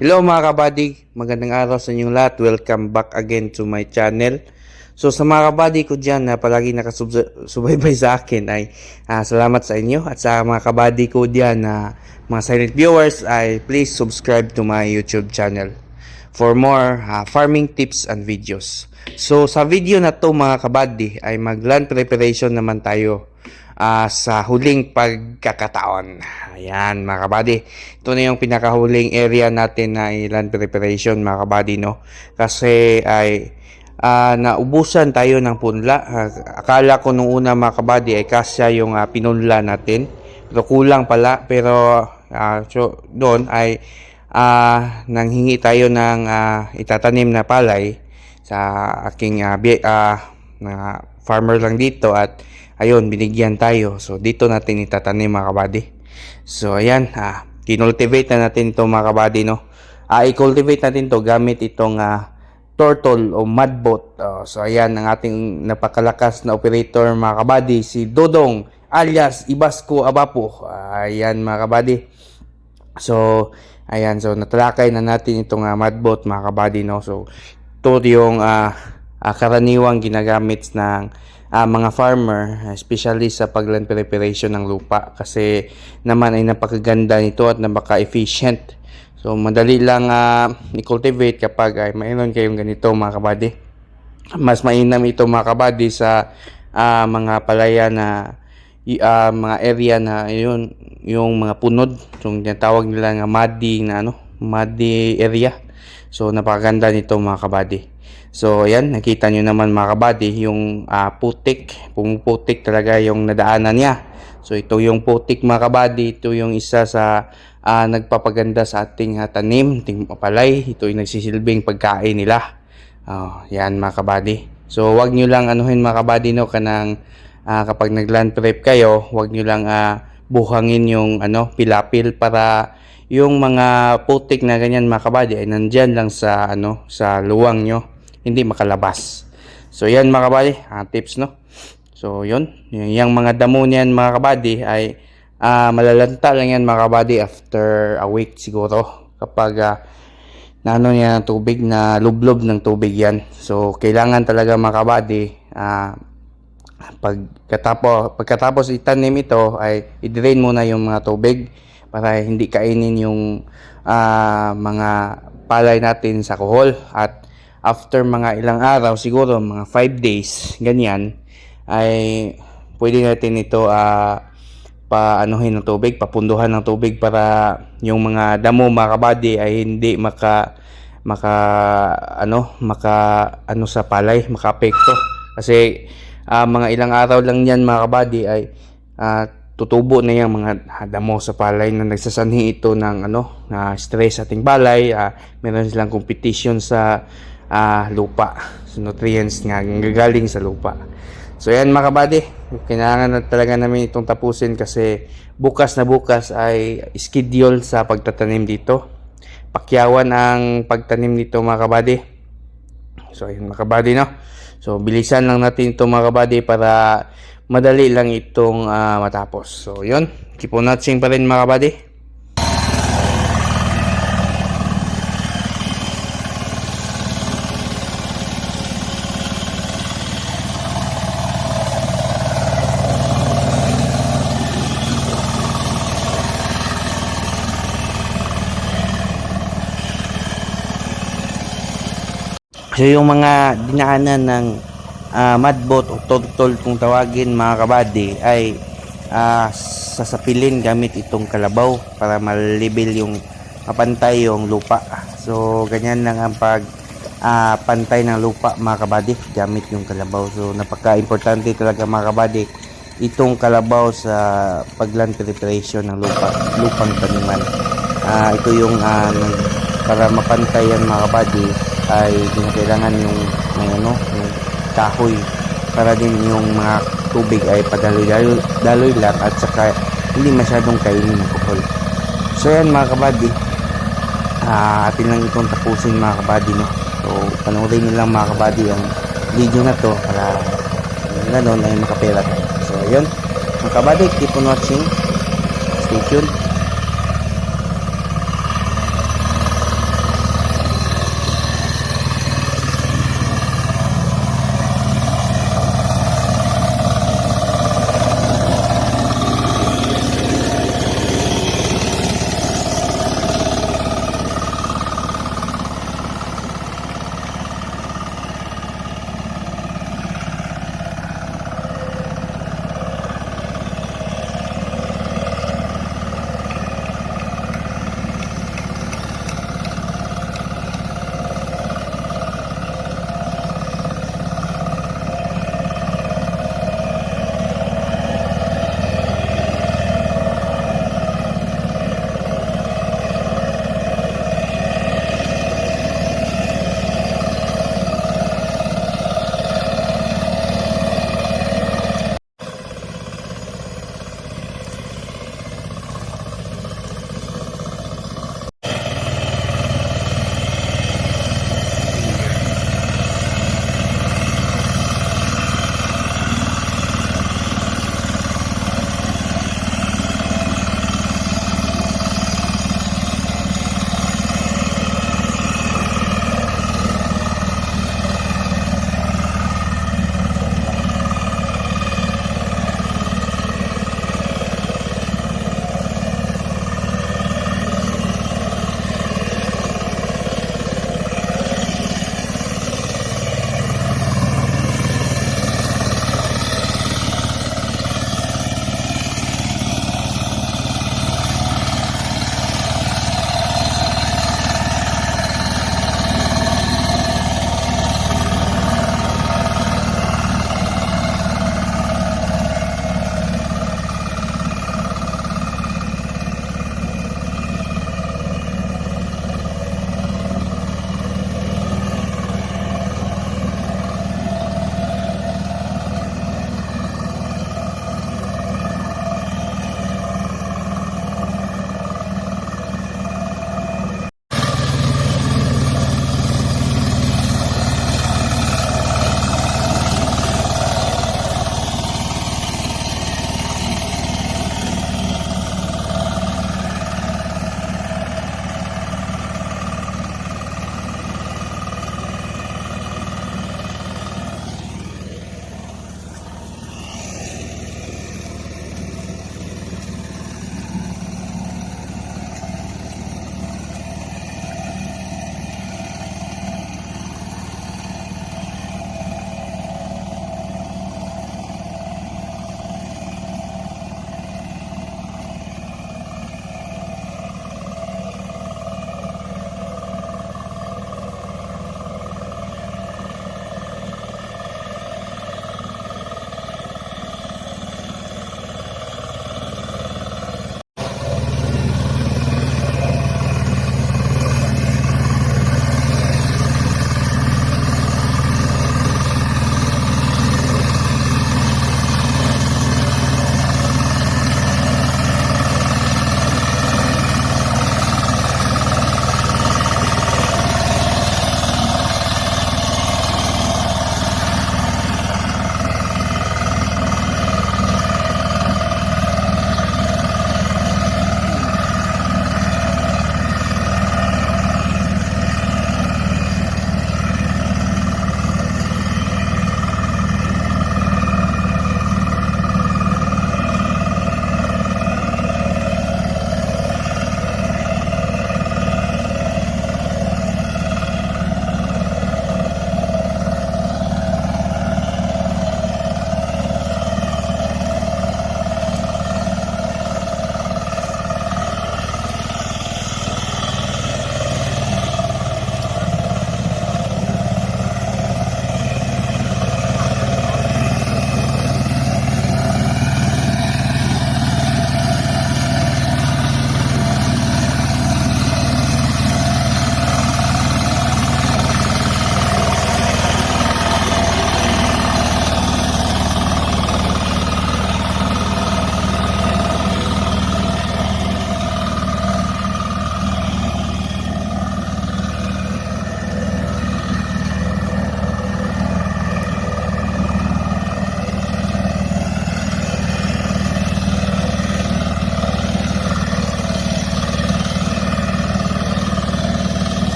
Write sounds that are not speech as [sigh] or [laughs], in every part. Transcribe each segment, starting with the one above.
Hello mga kabady, magandang araw sa inyong lahat. Welcome back again to my channel. So sa mga kabady ko dyan na palagi nakasubaybay [laughs] sa akin ay ah, salamat sa inyo. At sa mga kabady ko dyan na mga silent viewers ay please subscribe to my YouTube channel for more ah, farming tips and videos. So sa video na to mga kabady ay mag land preparation naman tayo ah, sa huling pagkakataon. Ayan, mga kabady. Ito na yung pinakahuling area natin na land preparation, mga kabady, no? Kasi ay ah, naubusan tayo ng punla. Ah, akala ko nung una, mga kabady, ay kasya yung ah, pinunla natin. Pero kulang pala. Pero ah, so, doon ay ah, nanghingi tayo ng ah, itatanim na palay sa aking ah, bi- ah, na farmer lang dito at ayun binigyan tayo. So dito natin itatanim mga kabady. So ayan ah, kinultivate na natin ito mga kabady no? Ah, i-cultivate natin to gamit itong ah, turtle o mudboat Oh, so ayan ang ating napakalakas na operator mga kabady si Dodong alias Ibasco Abapo. Ayan mga kabady. So, ayan, so natalakay na natin itong uh, mudboat mga kabady, no? So, ito yung ah, ah, karaniwang ginagamit ng ah, mga farmer, especially sa pagland preparation ng lupa kasi naman ay napakaganda nito at napaka-efficient. So, madali lang ah, i-cultivate kapag ay mayroon kayong ganito mga kabady. Mas mainam ito mga kabady sa ah, mga palaya na ah, mga area na yun yung mga punod yung tinatawag nila nga muddy na ano muddy area so napakaganda nito mga kabady so ayan nakita nyo naman mga kabady yung ah, putik. Pumuputik talaga yung nadaanan niya. So ito yung putik mga kabady. Ito yung isa sa ah, nagpapaganda sa ating ah, tanim ating palay ito yung nagsisilbing pagkain nila. Oh, yan mga kabady. So wag niyo lang anuhin mga kabady no kanang ah, kapag nagland prep kayo, wag niyo lang ah, buhangin yung ano pilapil para yung mga putik na ganyan mga kabady ay nandyan lang sa ano sa luwang nyo, hindi makalabas. So yan mga kabady, ah, tips no. So yun, yung, mga damo niyan mga kabady ay ah, malalanta lang yan mga kabady after a week siguro kapag ah, na ano niya tubig na lublob ng tubig yan. So kailangan talaga mga kabady ah, pagkatapos pagkatapos itanim ito ay i-drain muna yung mga tubig para hindi kainin yung ah, mga palay natin sa kuhol at after mga ilang araw siguro mga 5 days ganyan ay pwede natin ito ah, paanuhin ng tubig, papunduhan ng tubig para yung mga damo mga kabady ay hindi maka maka ano maka ano sa palay maka-apekto. Kasi ah, mga ilang araw lang yan mga kabady ay ah, tutubo na yung mga damo sa palay na nagsasanhi ito ng ano na stress sa ating palay. Ah, meron silang competition sa ah, lupa sa nutrients nga gagaling sa lupa So yan mga kabady, kailangan na talaga namin itong tapusin kasi bukas na bukas ay schedule sa pagtatanim dito. Pakyawan ang pagtanim dito mga kabady. So yun mga kabady no. So bilisan lang natin ito mga kabady para madali lang itong ah, matapos. So yun, keep on watching pa rin mga kabady. So yung mga dinaanan ng ah, mudboat o turtle kung tawagin mga kabady ay ah, sasapilin gamit itong kalabaw para malibel yung mapantay yung lupa. So ganyan lang ang pag ah, pantay ng lupa mga kabady gamit yung kalabaw. So napaka-importante talaga mga kabady itong kalabaw sa pagland preparation ng lupa, lupang taniman. Ah, ito yung nag- para mapantay yan mga kabady ay kailangan yung may ano, yung kahoy para din yung mga tubig ay padaloy-daloy daloy lang at saka hindi masyadong kainin ng kuhol. So yan mga kabady, ah atin lang itong tapusin mga kabady no. So panoorin nyo lang mga kabady ang video na to para ganoon ay makapera tayo. So yun, mga kabady, keep on watching. Stay tuned.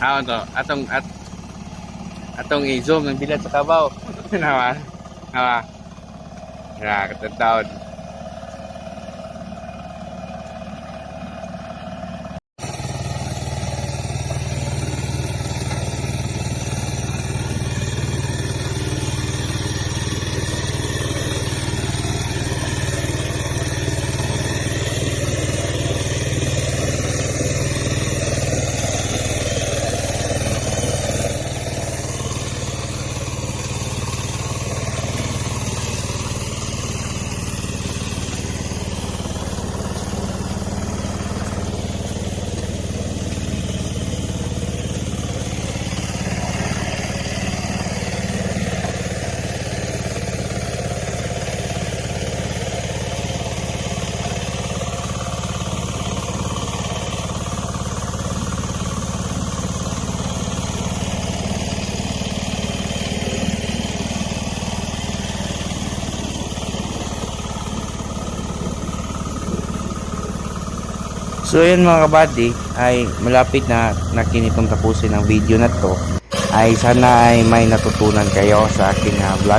Ah, to. Atong at atong i-zoom ng bilat sa kabaw. [laughs] Nawa. Nawa. Ya, katataon. So yun mga kabady, ay malapit na nakinitong tapusin ang video na to. Ay sana ay may natutunan kayo sa aking ah, vlog.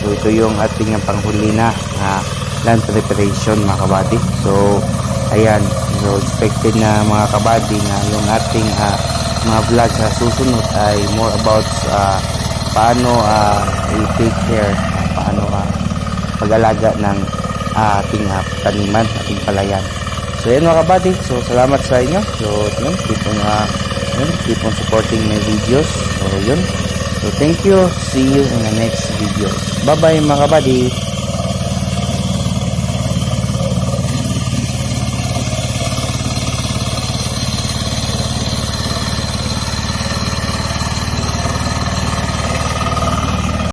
So ito yung ating ah, panghuli na ah, land preparation mga kabady. So ayan, so expected na mga kabady na yung ating ah, mga vlog sa susunod ay more about ah, paano ah, i-take care, ah, paano ah, pag-alaga ng ah, ating ah, taniman, ating palayan. So yun mga kabady, so salamat sa inyo. So yun, keep on, uh, yun, keep on supporting my videos. So yun. So thank you. See you in the next video. Bye bye mga kabady.